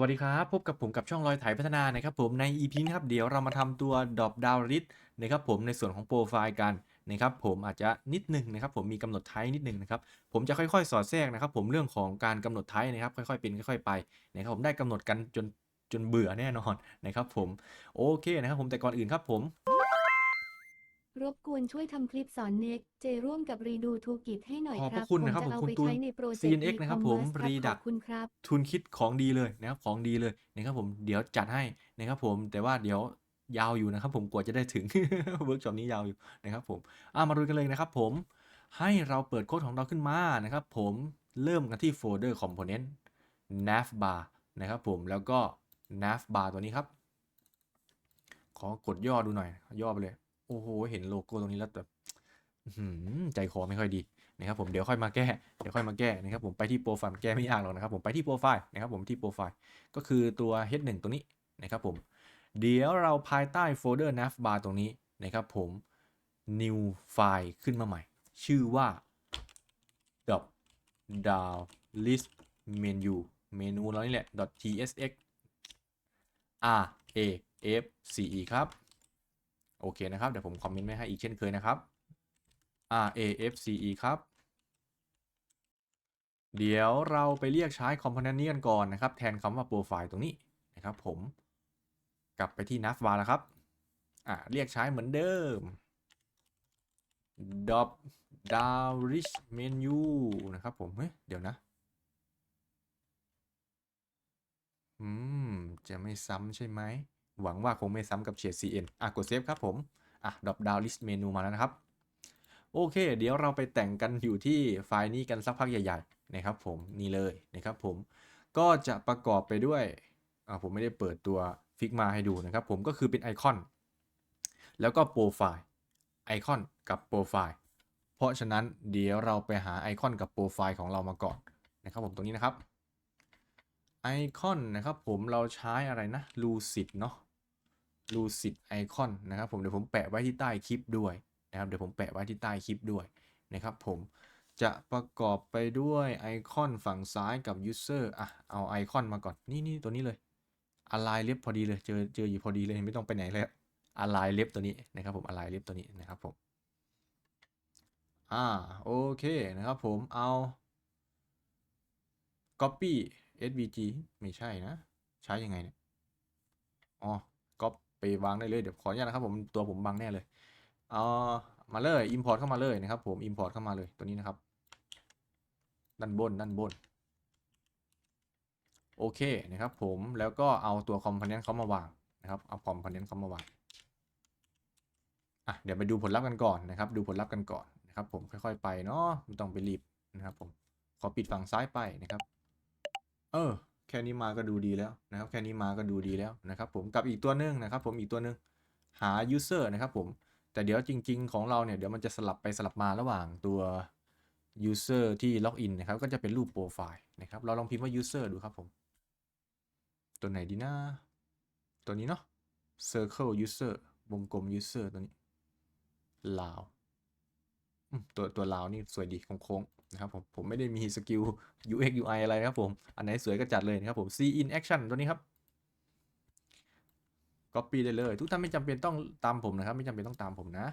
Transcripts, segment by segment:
วัสดีครับ พบกับผมกับช่องรอยไถพัฒนานะครับผมใน EP นี้ครับเดี๋ยวเรามาทำตัวดอปดาวริ t นะครับผมในส่วนของโปรไฟล์กันนะครับผมอาจจะนิดหนึงนะครับผมมีกำหนดไทป์นิดหนึงนะครับผมจะค่อยๆ สอดแทรกนะครับผมเรื่องของการกำหนดไทป์นะครับค่อยๆเป็นค่อย ๆ ไปนะครับผมได้กำหนดกันจนจนเบื่อแน่นอนนะครับผมโอเคนะครับผมแต่ก่อนอื่นครับผม รบกวนช่วยทำคลิปสอนเน็กเจร่วมกับรีดูทูกิจให้หน่อยขอบคพรัระบคุณผมนะครับจะเอาผมไปคุณตูน ใช้ในโปรเจกต์ CNX นะครับผม e-commerce รีดัขกอบคุณครับ ทุนคิดของดีเลยนะครับของดีเลยนะครับผมเดี๋ยวจัดให้นะครับผมแต่ว่าเดี๋ยวยาวอยู่นะครับผมกว่าจะได้ถึง เวิร์กช็อปนี้ยาวอยู่นะครับผมอะมาดูกันเลยนะครับผมให้เราเปิดโค้ดของเราขึ้นมานะครับผมเริ่มกันที่โฟลเดอร์ component navbar นะครับผมแล้วก็ navbar ตัวนี้ครับ ขอกดย่อดูหน่อย ย่อไปเลย โอ้โห เห็นโลโก้ตรงนี้แล้วแบบใจคอไม่ค่อยดีนะครับผมเดี๋ยวค่อยมาแก้เดี๋ยวค่อยมาแก้นะครับผมไปที่โปรไฟล์แก้ไม่ยากหรอกนะครับผมไปที่โปรไฟล์นะครับผมที่โปรไฟล์ก็คือตัว h1 ตรงนี้นะครับผมเดี๋ยวเราภายใต้โฟลเดอร์ navbar ตรงนี้นะครับผม new file ขึ้นมาใหม่ ชื่อว่า dot down list menu เมนูเรานี่แหละ .tsx r a f c e ครับ โอเคนะครับ เดี๋ยวผมคอมเมนต์ไว้ให้อีกเช่นเคยนะครับ r a f c e ครับ เดี๋ยวเราไปเรียกใช้ component นี้กันก่อนนะครับ แทนคำว่า profile ตรงนี้นะครับ ผมกลับไปที่ navbar แล้วครับ อ่า เรียกใช้เหมือนเดิม drop down rich menu นะครับผม เฮ้ย เดี๋ยวนะ อืม จะไม่ซ้ำใช่ไหม หวังว่าคงไม่ซ้ำกับเฉด CN อะกดเซฟครับผมอะ drop down list menu มาแล้วนะครับ โอเค เดี๋ยวเราไปแต่งกันอยู่ที่ไฟล์นี้กันสักพักใหญ่ๆนะครับผมนี่เลยนะครับผมก็จะประกอบไปด้วยอ่าผมไม่ได้เปิดตัวฟิกมาให้ดูนะครับผมก็คือเป็นไอคอน แล้วก็โปรไฟล์ไอคอนกับโปรไฟล์เพราะฉะนั้นเดี๋ยวเราไปหาไอคอนกับโปรไฟล์ของเรามาก่อนนะครับผมตรงนี้นะครับไอคอนนะครับผมเราใช้อะไรนะ lucid เนาะ lucid ไอคอนนะครับผมเดี๋ยวผมแปะไว้ที่ใต้คลิปด้วยนะครับเดี๋ยวผมแปะไว้ที่ใต้คลิปด้วยนะครับผมจะประกอบไปด้วยไอคอนฝั่งซ้ายกับ user อะเอาไอคอนมาก่อนนี่นี่ตัวนี้เลย align เล็บพอดีเลยเจอเจออยู่พอดีเลยไม่ต้องไปไหนเลย align เล็บตัวนี้นะครับผม align เล็บตัวนี้นะครับผมอ่าโอเคนะครับผมเอา copy svg ไม่ใช่นะ ใช้ยังไงเนี่ยอ๋อก็ไป วางได้เลยเดี๋ยวขออนุญาตนะครับผมตัวผมบังแน่เลยเอามาเลย import เข้ามาเลยนะครับผม import เข้ามาเลยตัวนี้นะครับด้านบนด้านบนโอเคนะครับผมแล้วก็เอาตัว component เขามาวางนะครับเอา component เขามาวางอะเดี๋ยวไปดูผลลัพธ์กันก่อนนะครับ ดูผลลัพธ์กันก่อนนะครับผมค่อยๆ ไปเนาะไม่ต้องไปรีบนะครับผมขอปิดฝั่งซ้ายไปนะครับ เออ แค่นี้มาก็ดูดีแล้วนะครับ แค่นี้มาก็ดูดีแล้วนะครับ ผมกับอีกตัวหนึงนะครับ ผมอีกตัวหนึงหา user นะครับผม แต่เดี๋ยวจริง ๆ ของเราเนี่ยเดี๋ยวมันจะสลับไปสลับมาระหว่างตัว user ที่ล็อกอินนะครับ ก็จะเป็นรูปโปรไฟล์นะครับ เราลองพิมพ์ว่า user ดูครับผม ตัวไหนดีนะ ตัวนี้เนาะ circle user วงกลม user ตัวนี้ลาวตัวตัวลาวนี่สวยดีโค้ง นะครับผมผมไม่ได้มีสกิล UX UI อะไรนะครับผมอันไหนสวยก็จัดเลยนะครับผม C in action ตัวนี้ครับ copy ได้เลย ทุกท่านไม่จำเป็นต้องตามผมนะครับ ไม่จำเป็นต้องตามผมนะ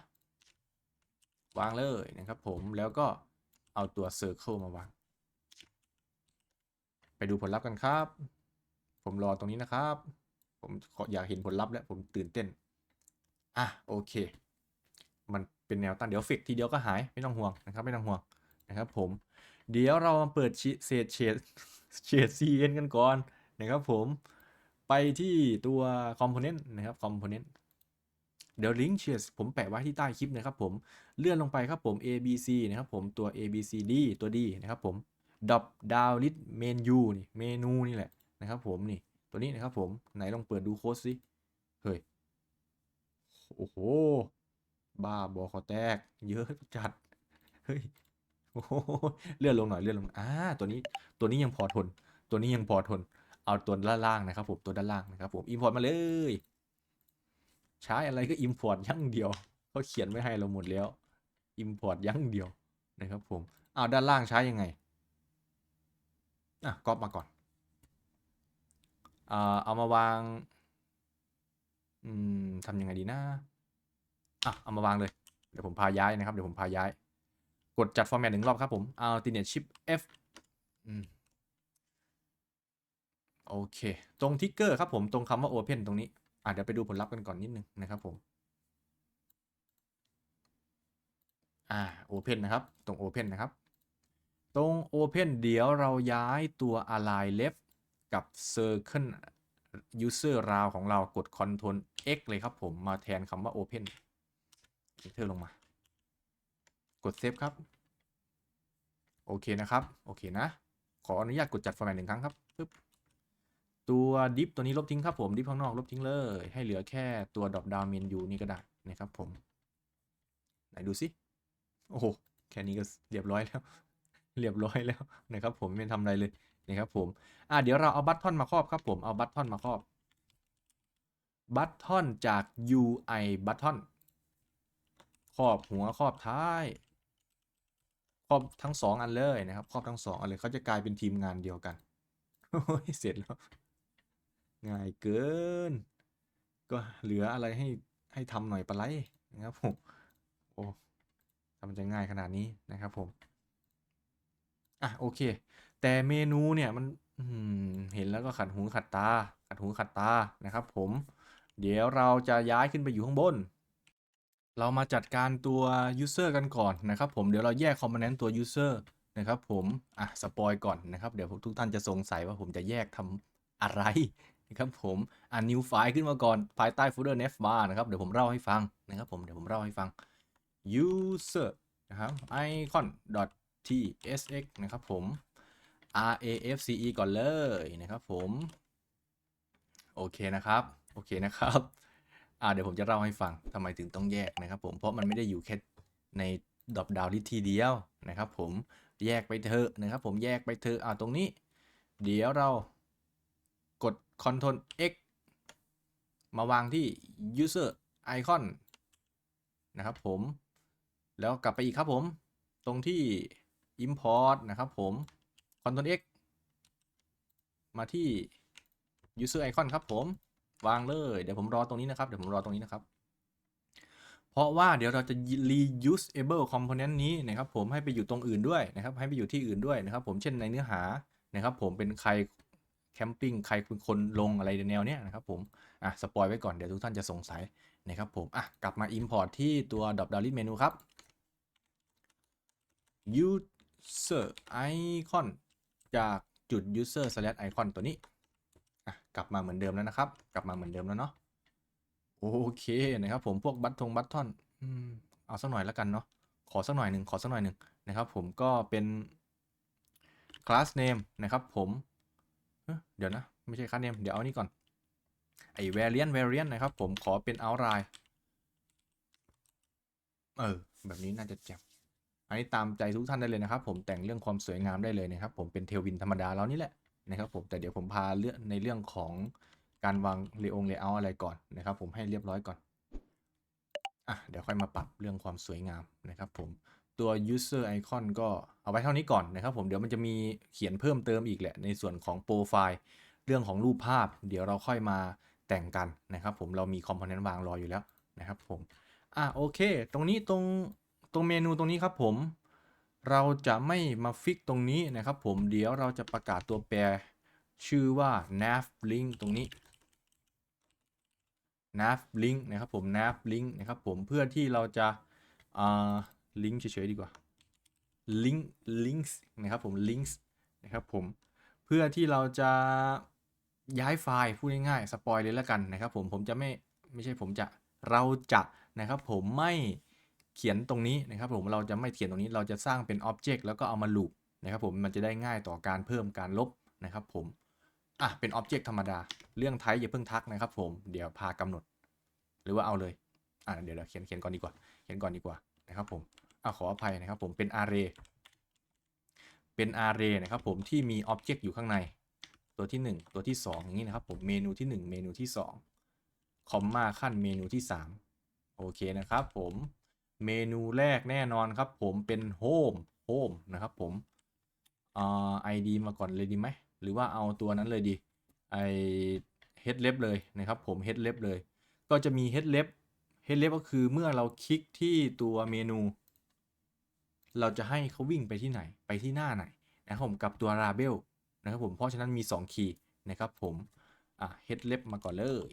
วางเลยนะครับผมแล้วก็เอาตัว circle มาวาง ไปดูผลลัพธ์กันครับ ผมรอตรงนี้นะครับ ผมอยากเห็นผลลัพธ์แล้วผมตื่นเต้นอะโอเค มันเป็นแนวตั้งเดี๋ยวเฟกทีเดียวก็หายไม่ต้องห่วงนะครับไม่ต้องห่วง นะครับผม เดี๋ยวเรามาเปิดเศษเฉดเฉด CN กันก่อนนะครับผมไปที่ตัว component นะครับ component เดี๋ยวลิงก์เชดผมแปะไว้ที่ใต้คลิปนะครับผม เลื่อนลงไปครับผม A B C นะครับผมตัว A B C D ตัว D นะครับผม drop down list menu นี่เมนูนี่แหละนะครับผมนี่ตัวนี้นะครับผมไหนลองเปิดดูโค้ดสิเฮ้ยโอ้โห บ้าบอคอแตก เยอะจัด เฮ้ย โอ้โหเลื่อนลงหน่อยเลื่อนลงอ่าตัวนี้ตัวนี้ยังพอทน ตัวนี้ยังพอทน เอาตัวด้านล่างนะครับผมตัวด้านล่างนะครับผมอิมพอร์ตมาเลยใช้อะไรก็อิมพอร์ตอย่งเดียวเขาเขียนไว้ให้เราหมดแล้วอิมพอร์ตอย่งเดียวนะครับผมเอาด้านล่างใช้ยังไงอะก๊อปมาก่อนอ่าเอามาวางอืมทำยังไงดีนะอะเอามาวางเลยเดี๋ยวผมพาย้ายนะครับเดี๋ยวผมพาย้าย กดจัดฟอร์แมตหนึ่งรอบครับผม Alternate Shift F อโอเค ตรงทิกเกอร์ครับผม ตรงคำว่า Open ตรงนี้ อะเดี๋ยวไปดูผลลัพธ์กันก่อนนิดนึงนะครับผม อ่า Open นะครับ ตรง Open นะครับ ตรง Open เดี๋ยวเราย้ายตัว Align Left กับ Circle User Round ของเรากด Ctrl X เลยครับผม มาแทนคำว่า Open Enter ลงมา กด Save ครับ โอเคนะครับ โอเคนะ ขออนุญาตกดจัดฟอร์แมตหนึ่งครั้งครับปึ๊บตัวดิฟตัวนี้ลบทิ้งครับผมดิฟข้างนอกลบทิ้งเลย ให้เหลือแค่ตัวดรอปดาวเมนยูนี่ก็ได้นะครับผม ไหนดูสิโอ้โหแค่นี้ก็เรียบร้อยแล้ว เรียบร้อยแล้วนะครับผมไม่ทำอะไรเลยนะครับผมอะเดี๋ยวเราเอาบัตทอนมาครอบครับผมเอาบัตทอนมาครอบบัตทอนจาก UI บัตทอนครอบหัวครอบท้าย ครอบทั้งสองอันเลยนะครับครอบทั้งสองอันเลยเขาจะกลายเป็นทีมงานเดียวกันโอ้ยเสร็จแล้วง่ายเกิน ก็เหลืออะไรให้ให้ทำหน่อยปะไรนะครับผมโอ้ทำมันจะง่ายขนาดนี้นะครับผมอะโอเค แต่เมนูเนี่ยมันเห็นแล้วก็ขัดหูขัดตา ขัดหูขัดตานะครับผม เดี๋ยวเราจะย้ายขึ้นไปอยู่ข้างบน เรามาจัดการตัว user กันก่อนนะครับผมเดี๋ยวเราแยก component ตัว user นะครับผมอะสปอยก่อนนะครับ เดี๋ยวทุกท่านจะสงสัยว่าผมจะแยกทำอะไรนะครับผมอะ new file ขึ้นมาก่อนภายใต้ folder navbar นะครับเดี๋ยวผมเล่าให้ฟังนะครับผมเดี๋ยวผมเล่าให้ฟัง user นะครับ icon tsx นะครับผม rafce ก่อนเลยนะครับผม โอเคนะครับ โอเคนะครับ อ่าเดี๋ยวผมจะเล่าให้ฟังทำไมถึงต้องแยกนะครับผมเพราะมันไม่ได้อยู่แค่ในดอปดาวลิทีเดียวนะครับ ผมแยกไปเถอะนะครับ ผมแยกไปเถอะอ่าตรงนี้ เดี๋ยวเรากด Ctrl X มาวางที่ user icon นะครับผมแล้วกลับไปอีกครับผมตรงที่ import นะครับผม Ctrl X มาที่ user icon ครับผม วางเลยเดี๋ยวผมรอตรงนี้นะครับเดี๋ยวผมรอตรงนี้นะครับ เพราะว่าเดี๋ยวเราจะ reusable component นี้นะครับ ผมให้ไปอยู่ตรงอื่นด้วยนะครับ ให้ไปอยู่ที่อื่นด้วยนะครับ ผมเช่นในเนื้อหานะครับ ผมเป็นใครแคมปิ้งใครเป็นคนลงอะไรแนวเนี้ยนะครับผมอะสปอยไว้ก่อนเดี๋ยวทุกท่านจะสงสัยนะครับผมอะกลับมา import ที่ตัว drop down list menu ครับ user icon จากจุด user slash icon ตัวนี้ กลับมาเหมือนเดิมแล้วนะครับ กลับมาเหมือนเดิมแล้วเนาะโอเคนะครับ ผมพวกบัตทงบัตทอนเอาสักหน่อยแล้วกันเนาะขอสักหน่อยหนึ่งขอสักหน่อยหนึ่งนะครับ ผมก็เป็น class name นะครับ ผมเดี๋ยวนะไม่ใช่ class name เดี๋ยวเอานี่ก่อนไอ้ variant variant นะครับ ผมขอเป็น outline เออแบบนี้น่าจะแจ่มอันนี้ตามใจทุกท่านได้เลยนะครับ ผมแต่งเรื่องความสวยงามได้เลยนะครับ ผมเป็นเทลวินธรรมดาแล้วนี่แหละ นะครับผมแต่เดี๋ยวผมพาเรื่องในเรื่องของการวางเลองเลเยอร์อะไรก่อนนะครับ ผมให้เรียบร้อยก่อนอะเดี๋ยวค่อยมาปรับเรื่องความสวยงามนะครับ ผมตัว user icon ก็เอาไว้เท่านี้ก่อนนะครับผมเดี๋ยวมันจะมีเขียนเพิ่มเติมอีกแหละ ในส่วนของโปรไฟล์เรื่องของรูปภาพ เดี๋ยวเราค่อยมาแต่งกันนะครับผมเรามีคอมโพเนนต์วางรออยู่แล้วนะครับผมอะโอเค ตรงนี้ตรงตรงเมนูตรงนี้ครับผม เราจะไม่มาฟิกตรงนี้นะครับผมเดี๋ยวเราจะประกาศตัวแปร ชื่อว่า nav link ตรงนี้ nav link นะครับผม nav link นะครับผมเพื่อที่เราจะอ่า link เฉยๆดีกว่า link links นะครับผม links นะครับผมเพื่อที่เราจะย้ายไฟล์พูดง่ายๆสปอยเลยแล้วกันนะครับผมผมจะไม่ไม่ใช่ผมจะเราจะนะครับผมไม่ เขียนตรงนี้นะครับผมเราจะไม่เขียนตรงนี้เราจะสร้างเป็นอ็อบเจกต์แล้วก็เอามาลูปนะครับผมมันจะได้ง่ายต่อการเพิ่มการลบนะครับผมอะเป็นอ็อบเจกต์ธรรมดา เรื่องไทป์อย่าเพิ่งทักนะครับผมเดี๋ยวพากำหนด หรือว่าเอาเลยอะเดี๋ยวเราเขียนเขียนก่อนดีกว่า เขียนก่อนดีกว่านะครับผมอะขออภัยนะครับผมเป็น array เป็น array นะครับผมที่มี object อยู่ข้างใน ตัวที่ 1 ตัวที่ 2 อย่างนี้นะครับผมเมนูที่ 1 เมนูที่ 2 คอมมาขั้นเมนูที่ 3 โอเคนะครับผม เมนูแรกแน่นอนครับ ผมเป็น home home นะครับ ผมอ่า id มาก่อนเลยดีไหมหรือว่าเอาตัวนั้นเลยดีไอ head left เลยนะครับ ผม head left เลย ก็จะมี head left head left ก็คือเมื่อเราคลิกที่ตัวเมนู เราจะให้เขาวิ่งไปที่ไหนไปที่หน้าไหนนะครับผมกับตัว label นะครับผมเพราะฉะนั้นมี 2 คีย์นะครับผมอะ head left มาก่อนเลย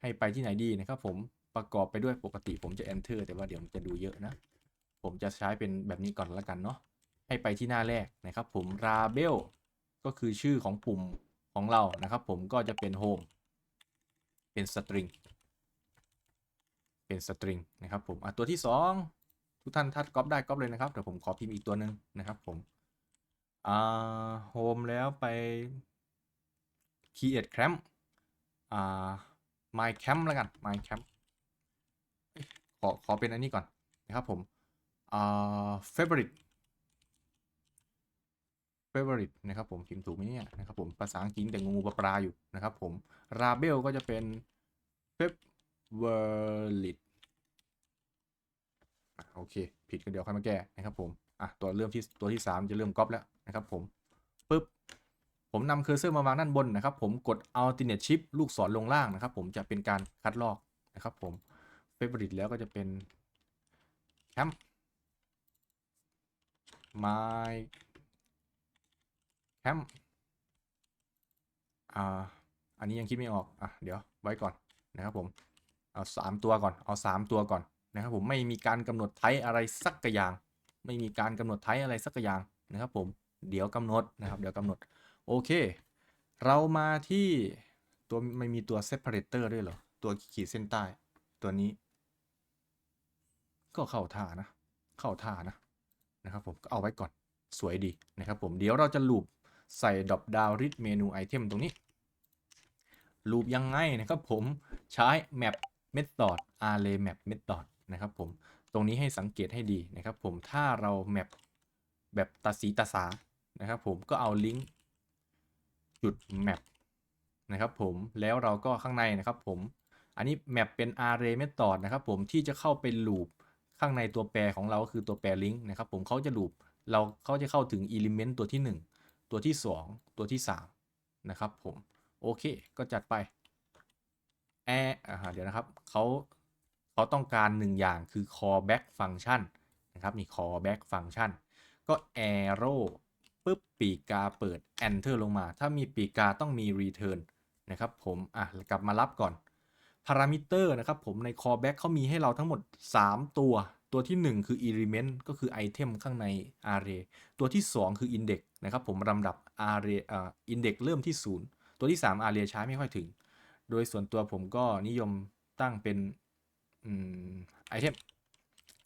ให้ไปที่ไหนดีนะครับผม ประกอบไปด้วยปกติผมจะ enter แต่ว่าเดี๋ยวมันจะดูเยอะนะ ผมจะใช้เป็นแบบนี้ก่อนละกันเนาะให้ไปที่หน้าแรกนะครับ ผม label ก็คือชื่อของปุ่มของเรานะครับ ผมก็จะเป็น home เป็น string เป็น string นะครับผมอะตัวที่ 2 ทุกท่านถ้าก๊อปได้ก๊อปเลยนะครับเดี๋ยวผมขอพิมพ์อีกตัวหนึ่งนะครับผมอ่า home แล้วไป create camp อ่า my camp แล้วกัน my camp ขอขอเป็นอันนี้ก่อนนะครับผมอ่า favorite favorite นะครับผมพิมพ์ถูกไหมเนี่ยนะครับผมภาษาอังกฤษแต่งูงูปลาปลาอยู่นะครับผม label ก็จะเป็น favorite โอเค ผิดก็เดี๋ยวค่อยมาแก้นะครับผมอะตัวเริ่มที่ตัวที่ 3 จะเริ่มก๊อปแล้วนะครับผมปึ๊บผมนำเคอร์เซอร์มาวางด้านบนนะครับผมกด alternate shift ลูกศรลงล่างนะครับผมจะเป็นการคัดลอกนะครับผม favorite แล้วก็จะเป็น camp my camp อ่าอันนี้ยังคิดไม่ออก อะ เดี๋ยวไว้ก่อนนะครับผม เอาสามตัวก่อน เอาสามตัวก่อนนะครับผม ไม่มีการกำหนดไทป์อะไรสักกระอย่าง ไม่มีการกำหนดไทป์อะไรสักกระอย่างนะครับผม เดี๋ยวกำหนดนะครับ เดี๋ยวกำหนด โอเค เรามาที่ตัวไม่มีตัว separator ด้วยเหรอ ตัวขีดเส้นใต้ ตัวนี้ ก็เข้าท่านะ เข้าท่านะนะครับผมก็เอาไว้ก่อนสวยดีนะครับผมเดี๋ยวเราจะลูปใส่ดอ p ดาวริดเมนูไอเทมตรงนี้ลูปยังไงนะครับผมใช้ map method array map method นะครับผมตรงนี้ให้สังเกตให้ดีนะครับผมถ้าเรา map แบบตาสีตาสานะครับผมก็เอาลิงก์จุด map นะครับผมแล้วเราก็ข้างในนะครับผมอันนี้ map เป็น array method นะครับผมที่จะเข้าไปลูป ข้างในตัวแปรของเราก็คือตัวแปร link นะครับผมเขาจะลูปเราเขาจะเข้าถึง element ตัวที่ 1 ตัวที่ 2 ตัวที่ 3 นะครับผม โอเค ก็จัดไปแออ่าเดี๋ยวนะครับเขาเขาต้องการหนึ่งอย่างคือ callback function นะครับนี่ callback function ก็ arrow ปุ๊บปีกาเปิด enter ลงมา ถ้ามีปีกาต้องมี return นะครับผม อะ กลับมารับก่อน parameter นะครับผมใน callback เขามีให้เราทั้งหมด 3 ตัว ตัวที่ 1 คือ element ก็คือ item ข้างใน array ตัวที่ 2 คือ index นะครับผมลำดับ array อ่า index เริ่มที่ 0 ตัวที่ 3 array ใช้ไม่ค่อยถึง โดยส่วนตัวผมก็นิยมตั้งเป็นไอเทม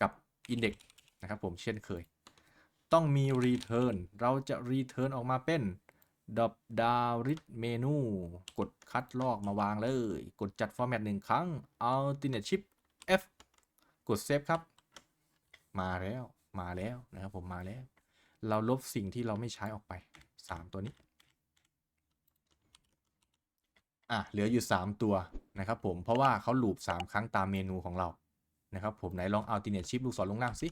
กับ index นะครับผมเช่นเคย ต้องมี return เราจะ return ออกมาเป็น drop down list menu กดคัดลอกมาวางเลย กดจัด format หนึ่งครั้ง alternate shift F กด save ครับ มาแล้วมาแล้วนะครับผมมาแล้ว เราลบสิ่งที่เราไม่ใช้ออกไป 3 ตัวนี้ อะเหลืออยู่ 3 ตัวนะครับผมเพราะว่าเขาลูป3ครั้งตามเมนูของเรานะครับผมไหนลอง alternate shift ลูกศรลงล่างสิ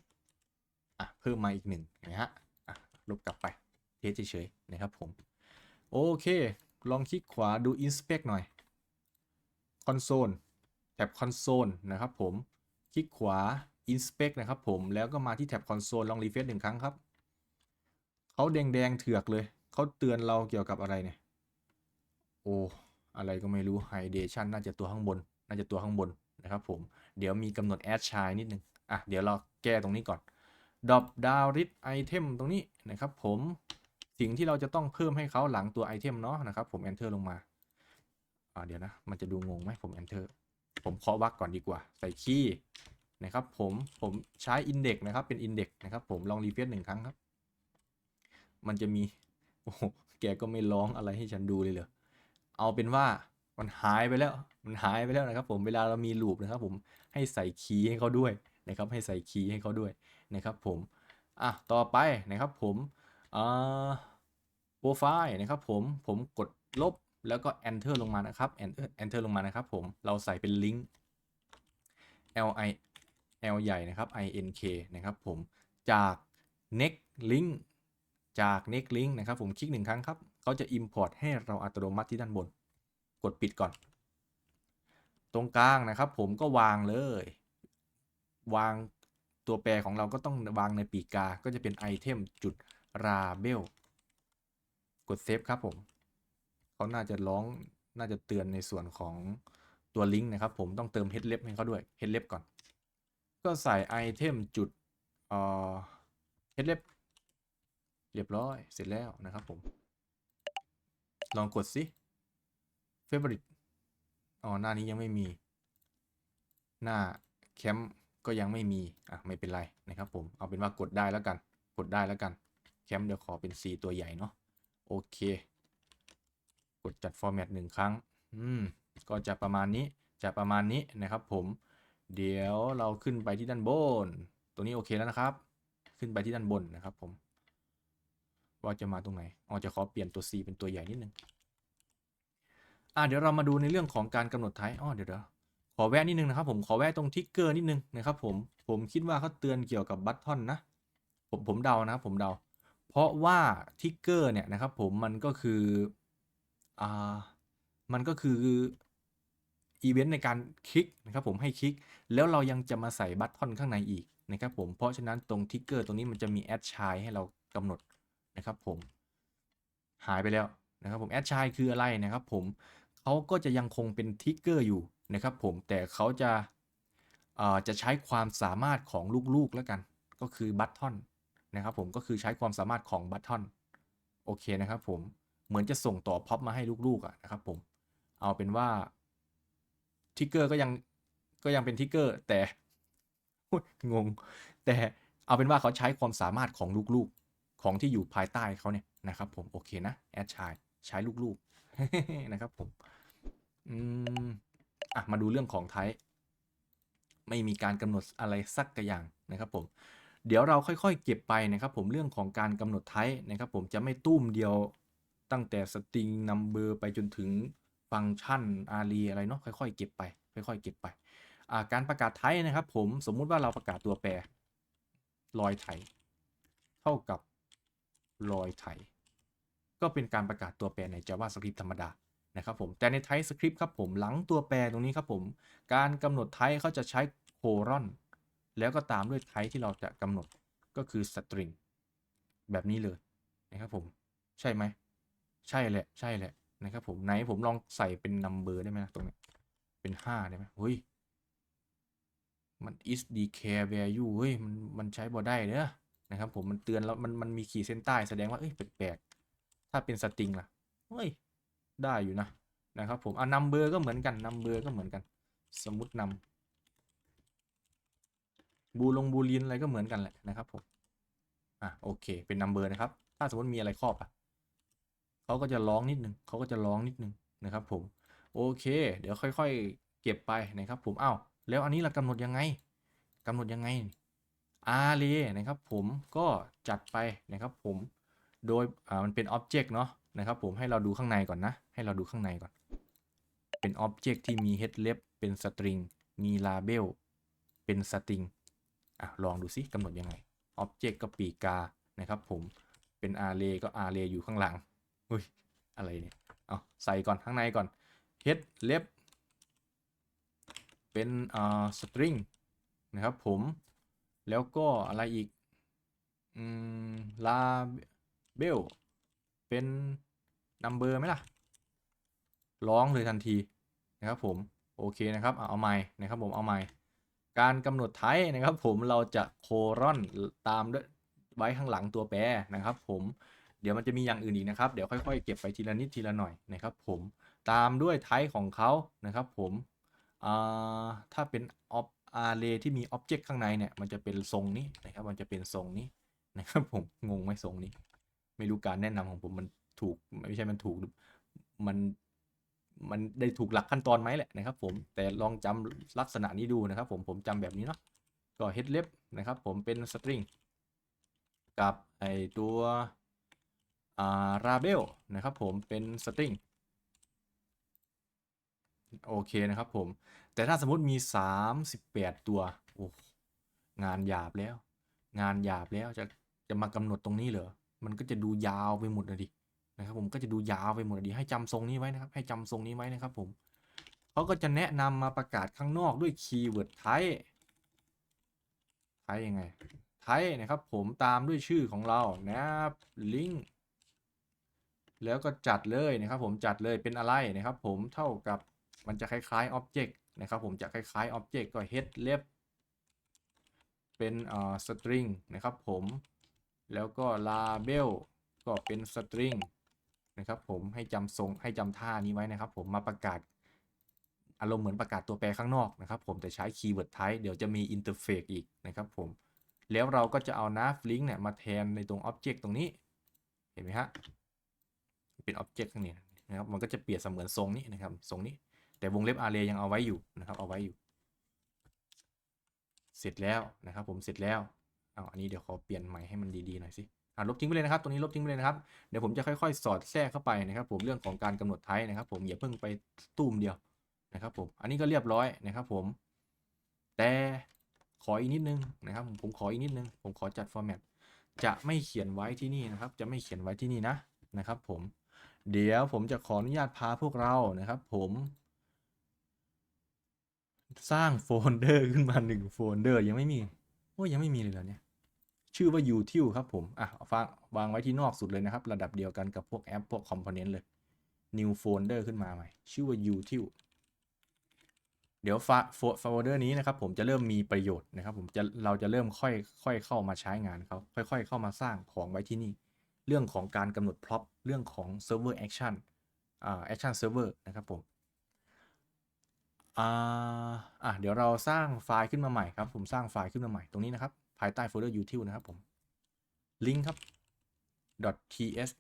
อะเพิ่มมาอีกหนึ่งนะฮะอะลบกลับไปเทสเฉยๆนะครับผม โอเค ลองคลิกขวาดู inspect หน่อย console แท็บ console นะครับผม คลิกขวา inspect นะครับผมแล้วก็มาที่แท็บ console ลอง refresh หนึ่งครั้งครับเขาแดงๆเถือกเลย เขาเตือนเราเกี่ยวกับอะไรเนี่ย โอ้ อะไรก็ไม่รู้ hydration น่าจะตัวข้างบน น่าจะตัวข้างบนนะครับผม เดี๋ยวมีกำหนด add child นิดนึง อะ เดี๋ยวเราแก้ตรงนี้ก่อน drop down list item ตรงนี้นะครับผม สิ่งที่เราจะต้องเพิ่มให้เขาหลังตัวไอเทมเนาะนะครับ ผม enter ลงมาอ่าเดี๋ยวนะ มันจะดูงงไหมผม enter ผมเคาะวักก่อนดีกว่า ใส่คีย์นะครับ ผมผมใช้ index นะครับ เป็น index นะครับ ผมลอง refresh หนึ่งครั้งครับ มันจะมีโอ้แกก็ไม่ร้องอะไรให้ฉันดูเลยเหรอเอาเป็นว่ามันหายไปแล้ว มันหายไปแล้วนะครับ ผมเวลาเรามีลูปนะครับผมให้ใส่คีย์ให้เขาด้วยนะครับ ให้ใส่คีย์ให้เขาด้วยนะครับ ผมอะต่อไปนะครับ ผมอ่า โปรไฟล์นะครับผมผมกดลบแล้วก็ enter ลงมานะครับ enter enter ลงมานะครับผมเราใส่เป็นลิงก์ l i l ใหญ่นะครับ i n k นะครับผมจาก next link จาก next link นะครับผมคลิกหนึ่งครั้งครับเขาจะ Import ให้เราอัตโนมัติที่ด้านบน กดปิดก่อน ตรงกลางนะครับผมก็วางเลย วางตัวแปรของเราก็ต้องวางในปีกกาก็จะเป็นไอเทมจุดราเบล กดเซฟครับผมเขาน่าจะร้องน่าจะเตือนในส่วนของตัวลิงก์นะครับผมต้องเติม head left ให้เขาด้วย head left ก่อน ก็ใส่ไอเทมจุดเอ่อ head left เรียบร้อยเสร็จแล้วนะครับผม ลองกดสิ favorite อ๋อหน้านี้ยังไม่มี หน้าแคมป์ก็ยังไม่มีอะไม่เป็นไรนะครับผมเอาเป็นว่ากดได้แล้วกัน กดได้แล้วกันแคมป์เดี๋ยวขอเป็น C ตัวใหญ่เนาะ โอเค กดจัด format หนึ่งครั้ง อืม ก็จะประมาณนี้ จะประมาณนี้นะครับผม เดี๋ยวเราขึ้นไปที่ด้านบน ตัวนี้โอเคแล้วนะครับ ขึ้นไปที่ด้านบนนะครับผม ว่าจะมาตรงไหนอ๋อจะขอเปลี่ยนตัว C เป็นตัวใหญ่นิดนึง อ่าเดี๋ยวเรามาดูในเรื่องของการกำหนดไทป์อ๋อเดี๋ยวเดี๋ยวขอแวะนิดนึงนะครับผม ขอแวะตรงทิกเกอร์นิดนึงนะครับผม ผมคิดว่าเขาเตือนเกี่ยวกับบัตทอนนะ ผมผมเดานะครับผมเดา เพราะว่าทิกเกอร์เนี่ยนะครับผมมันก็คืออ่ามันก็คืออีเวนต์ในการคลิกนะครับผมให้คลิก แล้วเรายังจะมาใส่บัตทอนข้างในอีกนะครับผมเพราะฉะนั้นตรงทิกเกอร์ตรงนี้มันจะมีแอดชายให้เรากำหนดนะครับผมหายไปแล้วนะครับผมแอดชายคืออะไรนะครับผมเขาก็จะยังคงเป็นทิกเกอร์อยู่นะครับผมแต่เขาจะเอ่อจะใช้ความสามารถของลูกๆแล้วกัน ก็คือบัตทอน นะครับผมก็คือใช้ความสามารถของบัตทอนโอเคนะครับผมเหมือนจะส่งต่อพ็อปมาให้ลูกๆอะนะครับผมเอาเป็นว่าทิกเกอร์ก็ยังก็ยังเป็นทิกเกอร์แต่งง แต่เอาเป็นว่าเขาใช้ความสามารถของลูกๆของที่อยู่ภายใต้เขาเนี่ยนะครับผมโอเคนะแอดชายใช้ลูกๆนะครับผมอืมอะมาดูเรื่องของไทป์ไม่มีการกำหนดอะไรสักกระอย่างนะครับผม เดี๋ยวเราค่อยๆ เก็บไปนะครับผมเรื่องของการกำหนดไทป์นะครับผมจะไม่ตุ้มเดียวตั้งแต่สตริงนัมเบอร์ไปจนถึงฟังก์ชันอารีอะไรเนาะค่อยๆ เก็บไป ค่อยๆ เก็บไปการประกาศไทป์นะครับผมสมมุติว่าเราประกาศตัวแปรลอยไถเท่ากับรอยไถก็เป็นการประกาศตัวแปรใน JavaScript ธรรมดานะครับผมแต่ใน TypeScript ครับผมหลังตัวแปรตรงนี้ครับผม การกำหนดไทป์เขาจะใช้โครอน แล้วก็ตามด้วยไทป์ที่เราจะกำหนดก็คือ string แบบนี้เลยนะครับผมใช่ไหมใช่แหละใช่แหละนะครับผมไหนผมลองใส่เป็น number ได้ไหมนะตรงนี้เป็น5ได้ไหมเฮ้ยมัน is declare value เฮ้ยมันมันใช้บ่ได้เด้อนะครับผมมันเตือนแล้วมันมันมีขีดเส้นใต้แสดงว่าเอ้ยแปลกๆถ้าเป็นสตริงล่ะเฮ้ยได้อยู่นะนะครับผมอะ number ก็เหมือนกัน number ก็เหมือนกัน สมมตินำ บูลงบูลินอะไรก็เหมือนกันแหละนะครับผมอะโอเค เป็น number นะครับ ถ้าสมมติมีอะไรครอบอะเขาก็จะร้องนิดนึงเขาก็จะร้องนิดนึงนะครับ ผม โอเค เดี๋ยวค่อยๆ เก็บไปนะครับ ผมอ้าวแล้วอันนี้เรากำหนดยังไงกำหนดยังไง array นะครับ ผมก็จัดไปนะครับ ผมโดยอ่ามันเป็น object เนาะนะครับ ผมให้เราดูข้างในก่อนนะ ให้เราดูข้างในก่อน เป็น object ที่มี head left เป็น string มี label เป็น string อะลองดูซิกำหนดยังไง object ก็ปีกานะครับผมเป็น array ก็ array อยู่ข้างหลังอุ้ยอะไรเนี่ยเอาใส่ก่อนข้างในก่อน head left เป็นอ่า string นะครับผมแล้วก็อะไรอีกอืม label เป็น number ไหมล่ะ ร้องเลยทันทีนะครับผม โอเคนะครับ เอาเอาใหม่นะครับผมเอาใหม่ การกำหนดไทป์นะครับ ผมเราจะโครอนตามด้วยไว้ข้างหลังตัวแปรนะครับ ผมเดี๋ยวมันจะมีอย่างอื่นอีกนะครับ เดี๋ยวค่อยๆ เก็บไปทีละนิดทีละหน่อยนะครับ ผมตามด้วยไทป์ของเขานะครับ ผมถ้าเป็น of array ที่มี object ข้างในเนี่ยมันจะเป็นทรงนี้นะครับ มันจะเป็นทรงนี้นะครับผมงงไหมทรงนี้ ไม่รู้การแนะนำของผมมันถูกไม่ใช่มันถูกมัน มันได้ถูกหลักขั้นตอนไหมแหละนะครับ ผมแต่ลองจำลักษณะนี้ดูนะครับ ผมผมจำแบบนี้เนาะก็ head left นะครับ ผมเป็น string กับไอตัวอ่า label นะครับ ผมเป็น string โอเคนะครับผม แต่ถ้าสมมติมี 38 ตัวโอ้งานหยาบแล้ว งานหยาบแล้วจะจะมากำหนดตรงนี้เหรอ มันก็จะดูยาวไปหมดเลยดิ นะครับผมก็จะดูยาวไปหมดเดียให้จำทรงนี้ไว้นะครับ ให้จำทรงนี้ไว้นะครับผมเขาก็จะแนะนำมาประกาศข้างนอกด้วยคีย์เวิร์ดไทป์ไทป์ยังไงไทป์นะครับผมตามด้วยชื่อของเรานะครับลิงก์แล้วก็จัดเลยนะครับ ผมจัดเลยเป็นอะไรนะครับ ผมเท่ากับมันจะคล้ายๆ Object นะครับ ผมจะคล้ายๆ Object ก็ head left เป็นอ่อ string นะครับ ผมแล้วก็ label ก็เป็น string นะครับผมให้จำทรงให้จำท่านี้ไว้นะครับผมมาประกาศอารมณ์เหมือนประกาศตัวแปรข้างนอกนะครับผมแต่ใช้คีย์เวิร์ดไทป์เดี๋ยวจะมีอินเทอร์เฟซอีกนะครับผมแล้วเราก็จะเอา nav link เนี่ยมาแทนในตรง object ตรงนี้เห็นไหมฮะเป็น object ตรงนี้นะครับมันก็จะเปลี่ยนเสมือนทรงนี้นะครับทรงนี้ แต่วงเล็บ array ยังเอาไว้อยู่นะครับเอาไว้อยู่ เสร็จแล้วนะครับผมเสร็จแล้วเอาอันนี้เดี๋ยวขอเปลี่ยนใหม่ให้มันดีๆหน่อยสิ ลบทิ้งไปเลยนะครับตรงนี้ลบทิ้งไปเลยนะครับเดี๋ยวผมจะค่อยๆ สอดแทรกเข้าไปนะครับ ผมเรื่องของการกำหนดไทป์นะครับ ผมอย่าเพิ่งไปตุ้มเดียวนะครับ ผมอันนี้ก็เรียบร้อยนะครับ ผม แต่ขออีกนิดนึงนะครับ ผมขออีกนิดนึง ผมขอจัดฟอร์แมตจะไม่เขียนไว้ที่นี่นะครับ จะไม่เขียนไว้ที่นี่นะนะครับ ผม เดี๋ยวผมจะขออนุญาตพาพวกเรานะครับ ผม สร้างโฟลเดอร์ขึ้นมาหนึ่งโฟลเดอร์ยังไม่มีโอ้ยังไม่มีเลยเหรอเนี่ย ชื่อว่า util ครับผม อะเอาฟังวางไว้ที่นอกสุดเลยนะครับ ระดับเดียวกันกับพวกแอป พวกคอมโพเนนต์เลย new folder ขึ้นมาใหม่ ชื่อว่า util เดี๋ยวโฟลเดอร์นี้นะครับผมจะเริ่มมีประโยชน์นะครับผมจะเราจะเริ่มค่อยค่อยเข้ามาใช้งานเขาค่อยๆ เข้ามาสร้างของไว้ที่นี่ เรื่องของการกำหนด prop เรื่องของ server action อ่า action server นะครับผมอ่าอะเดี๋ยวเราสร้างไฟล์ขึ้นมาใหม่ครับผมสร้างไฟล์ขึ้นมาใหม่ตรงนี้นะครับ ภายใต้โฟลเดอร์ util นะครับผมลิงก์ครับ .ts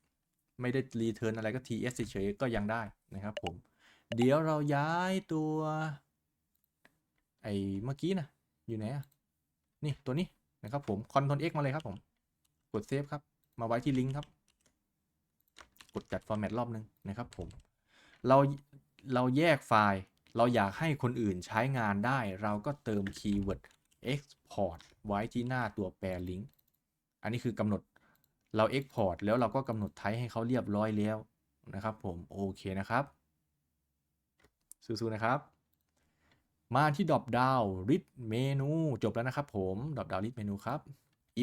ไม่ได้ return อะไรก็ ts เฉยๆก็ยังได้นะครับผม เดี๋ยวเราย้ายตัว ไอ้เมื่อกี้นะอยู่ไหนอะนี่ตัวนี้นะครับผม Ctrl X มาเลยครับผม กดเซฟครับ มาไว้ที่ลิงก์ครับ กดจัด format รอบนึงนะครับผม เราเราแยกไฟล์ เราอยากให้คนอื่นใช้งานได้ เราก็เติมคีย์เวิร์ด export ไว้ที่หน้าตัวแปรลิงก์อันนี้คือกำหนดเรา export แล้วเราก็กำหนดไทป์ให้เขาเรียบร้อยแล้วนะครับผมโอเคนะครับสู้ๆนะครับ มาที่ดรอปดาวริดเมนูจบแล้วนะครับผมดรอปดาวริดเมนูครับ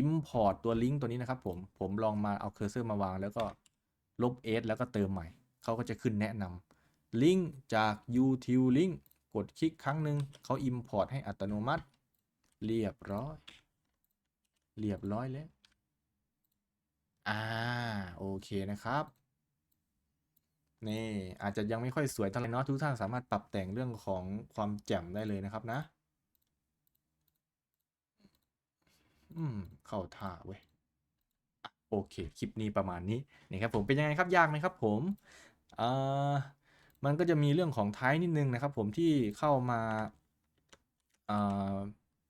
import ตัวลิงก์ตัวนี้นะครับผมผมลองมาเอาเคอร์เซอร์มาวาง แล้วก็ลบ s แล้วก็เติมใหม่เขาก็จะขึ้นแนะนำลิงก์จาก util link กดคลิกครั้งหนึ่งเขา import ให้อัตโนมัติ เรียบร้อย เรียบร้อยแล้ว อ่า โอเคนะครับ นี่อาจจะยังไม่ค่อยสวยเท่าไหร่เนาะทุกท่านสามารถปรับแต่งเรื่องของความแจ่มได้เลยนะครับนะ อืม เข้าท่าเว้ยโอเค คลิปนี้ประมาณนี้นี่ครับผมเป็นยังไงครับ ยากไหมครับผมเอ่อมันก็จะมีเรื่องของท้ายนิดนึงนะครับผมที่เข้ามาเอ่อ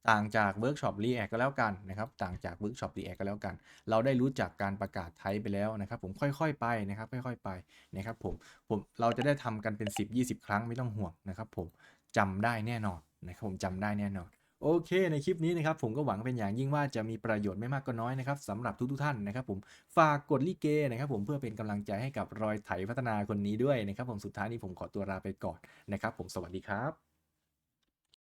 ต่างจากเวิร์กช็อป React ก็แล้วกันนะครับต่างจากเวิร์กช็อป React ก็แล้วกัน เราได้รู้จักการประกาศไทป์ไปแล้วนะครับ ผมค่อยๆไปนะครับค่อยๆไปนะครับผมผมเราจะได้ทำกันเป็น 10-20 ครั้งไม่ต้องห่วงนะครับผมจำได้แน่นอนนะครับผมจำได้แน่นอนโอเค ในคลิปนี้นะครับผมก็หวังเป็นอย่างยิ่งว่าจะมีประโยชน์ไม่มากก็น้อยนะครับสำหรับทุกๆท่านนะครับผมฝากกดลิเกนะครับผมเพื่อเป็นกำลังใจให้กับรอยไถพัฒนาคนนี้ด้วยนะครับผมสุดท้ายนี้ผมขอตัวลาไปก่อนนะครับผมสวัสดีครับ